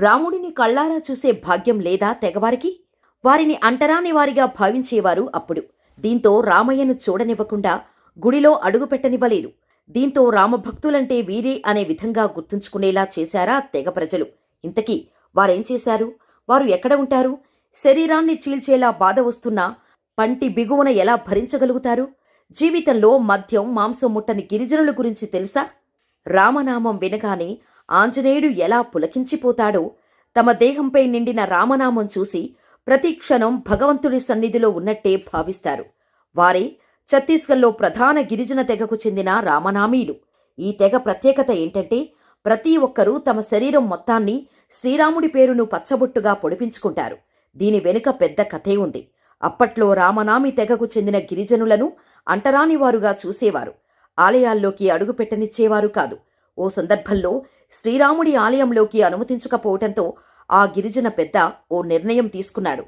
రాముడిని కళ్ళారా చూసే భాగ్యం లేదా తెగవారికి? వారిని అంటరాని వారిగా భావించేవారు అప్పుడు. దీంతో రామయ్యను చూడనివ్వకుండా గుడిలో అడుగుపెట్టనివ్వలేదు. దీంతో రామభక్తులంటే వీరే అనే విధంగా గుర్తుంచుకునేలా చేశారా తెగ ప్రజలు. ఇంతకీ వారేం చేశారు? వారు ఎక్కడ ఉంటారు? శరీరాన్ని చీల్చేలా బాధ వస్తున్నా పంటి బిగువన ఎలా భరించగలుగుతారు? జీవితంలో మద్యం మాంసం ముట్టని గిరిజనుల గురించి తెలుసా? రామనామం వినగానే ఆంజనేయుడు ఎలా పులకించిపోతాడో తమ దేహంపై నిండిన రామనామం చూసి ప్రతి క్షణం భగవంతుడి సన్నిధిలో ఉన్నట్టే భావిస్తారు. వారే ఛత్తీస్గఢ్లో ప్రధాన గిరిజన తెగకు చెందిన రామనామీలు ఈ తెగ ప్రత్యేకత ఏంటంటే ప్రతి ఒక్కరూ తమ శరీరం మొత్తాన్ని శ్రీరాముడి పేరును పచ్చబొట్టుగా పొడిపించుకుంటారు. దీని వెనుక పెద్ద కథే ఉంది. అప్పట్లో రామనామి తెగకు చెందిన గిరిజనులను అంటరానివారుగా చూసేవారు. ఆలయాల్లోకి అడుగుపెట్టనిచ్చేవారు కాదు. ఓ సందర్భంలో శ్రీరాముడి ఆలయంలోకి అనుమతించకపోవటంతో ఆ గిరిజన పెద్ద ఓ నిర్ణయం తీసుకున్నాడు.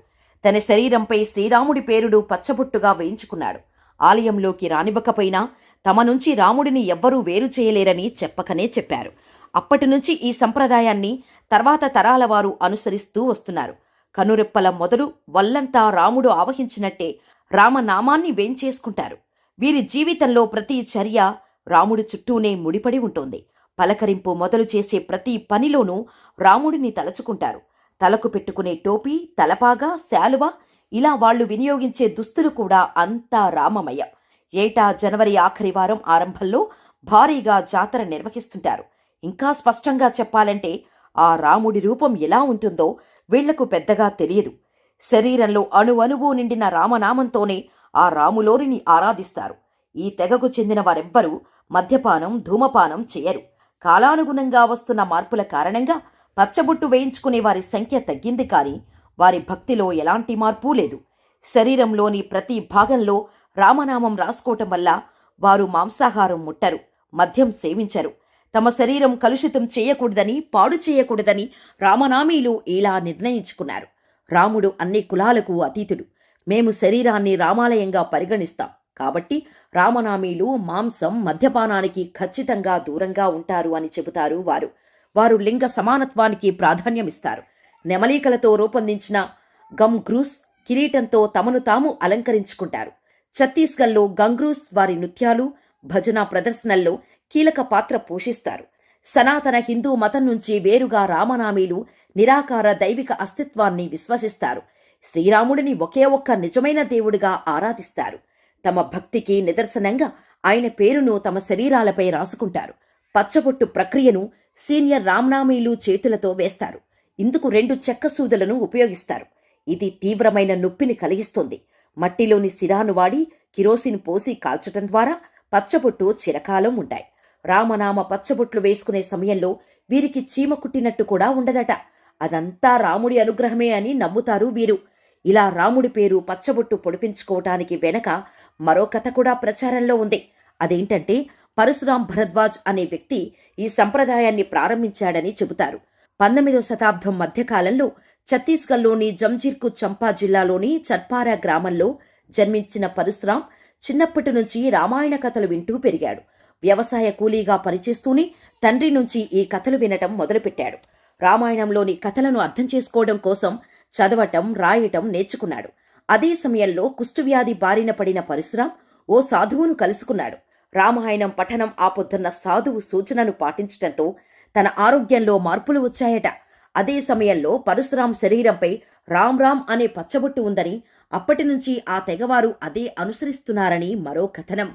తన శరీరంపై శ్రీరాముడి పేరును పచ్చబొట్టుగా వేయించుకున్నాడు. ఆలయంలోకి రానివ్వకపోయినా తమ నుంచి రాముడిని ఎవ్వరూ వేరు చేయలేరని చెప్పకనే చెప్పారు. అప్పటి నుంచి ఈ సంప్రదాయాన్ని తర్వాత తరాల వారు అనుసరిస్తూ వస్తున్నారు. కనురెప్పల మొదలు వల్లంతా రాముడు ఆవహించినట్టే రామనామాన్ని వేంచేసుకుంటారు వీరి జీవితంలో ప్రతి చర్య రాముడి చుట్టూనే ముడిపడి ఉంటుంది. పలకరింపు మొదలు చేసే ప్రతి పనిలోనూ రాముడిని తలచుకుంటారు. తలకు పెట్టుకునే టోపీ తలపాగా శాలువ ఇలా వాళ్ళు వినియోగించే దుస్తులు కూడా అంతా రామమయం. ఏటా జనవరి ఆఖరి వారం ఆరంభంలో భారీగా జాతర నిర్వహిస్తుంటారు. ఇంకా స్పష్టంగా చెప్పాలంటే ఆ రాముడి రూపం ఎలా ఉంటుందో వీళ్ళకు పెద్దగా తెలియదు. శరీరంలో అణువణువు నిండిన రామనామంతోనే ఆ రాములోరిని ఆరాధిస్తారు. ఈ తెగకు చెందిన వారెవ్వరూ మద్యపానం ధూమపానం చేయరు. కాలానుగుణంగా వస్తున్న మార్పుల కారణంగా పచ్చబొట్టు వేయించుకునే వారి సంఖ్య తగ్గింది కానీ వారి భక్తిలో ఎలాంటి మార్పు లేదు. శరీరంలోని ప్రతి భాగంలో రామనామం రాసుకోవటం వల్ల వారు మాంసాహారం ముట్టరు మద్యం సేవించరు. తమ శరీరం కలుషితం చేయకూడదని పాడు చేయకూడదని రామనామీలు ఇలా నిర్ణయించుకున్నారు. రాముడు అన్ని కులాలకు అతీతుడు. మేము శరీరాన్ని రామాలయంగా పరిగణిస్తాం. కాబట్టి రామనామీలు మాంసం మద్యపానానికి ఖచ్చితంగా దూరంగా ఉంటారు అని చెబుతారు వారు. వారు లింగ సమానత్వానికి ప్రాధాన్యమిస్తారు. నెమలీకలతో రూపొందించిన గమ్ గ్రూస్ కిరీటంతో తమను తాము అలంకరించుకుంటారు. ఛత్తీస్గఢ్లో గంగ్రూస్ వారి నృత్యాలు భజన ప్రదర్శనల్లో కీలక పాత్ర పోషిస్తారు. సనాతన హిందూ మతం నుంచి వేరుగా రామనామీలు నిరాకార దైవిక అస్తిత్వాన్ని విశ్వసిస్తారు. శ్రీరాముడిని ఒకే ఒక్క నిజమైన దేవుడిగా ఆరాధిస్తారు. తమ భక్తికి నిదర్శనంగా ఆయన పేరును తమ శరీరాలపై రాసుకుంటారు. పచ్చబొట్టు ప్రక్రియను సీనియర్ రామ్నామీలు చేతులతో వేస్తారు. ఇందుకు రెండు చెక్క సూదులను ఉపయోగిస్తారు. ఇది తీవ్రమైన నొప్పిని కలిగిస్తుంది. మట్టిలోని సిరాను వాడి కిరోసిన్ పోసి కాల్చటం ద్వారా పచ్చబొట్టు చిరకాలం ఉంటాయి. రామనామ పచ్చబొట్లు వేసుకునే సమయంలో వీరికి చీమ కుట్టినట్టు కూడా ఉండదట. అదంతా రాముడి అనుగ్రహమే అని నమ్ముతారు వీరు. ఇలా రాముడి పేరు పచ్చబొట్టు పొడిపించుకోవటానికి వెనక మరో కథ కూడా ప్రచారంలో ఉంది. అదేంటంటే పరశురాం భరద్వాజ్ అనే వ్యక్తి ఈ సంప్రదాయాన్ని ప్రారంభించాడని చెబుతారు. పంతొమ్మిదవ శతాబ్దం మధ్యకాలంలో ఛత్తీస్గఢ్లోని జంజీర్కు చంపా జిల్లాలోని చర్పారా గ్రామంలో జన్మించిన పరశురాం చిన్నప్పటి నుంచి రామాయణ కథలు వింటూ పెరిగాడు. వ్యవసాయ కూలీగా పనిచేస్తూనే తండ్రి నుంచి ఈ కథలు వినటం మొదలుపెట్టాడు. రామాయణంలోని కథలను అర్థం చేసుకోవడం కోసం చదవటం రాయటం నేర్చుకున్నాడు. అదే సమయంలో కుష్ఠవ్యాధి బారిన పడిన పరశురాం ఓ సాధువును కలుసుకున్నాడు. రామాయణం పఠనం ఆపొద్దున్న సాధువు సూచనను పాటించటంతో తన ఆరోగ్యంలో మార్పులు వచ్చాయట. అదే సమయంలో పరశురాం శరీరంపై రామ్ రామ్ అనే పచ్చబొట్టు ఉందని అప్పటి నుంచి ఆ తెగవారు అదే అనుసరిస్తున్నారని మరో కథనం.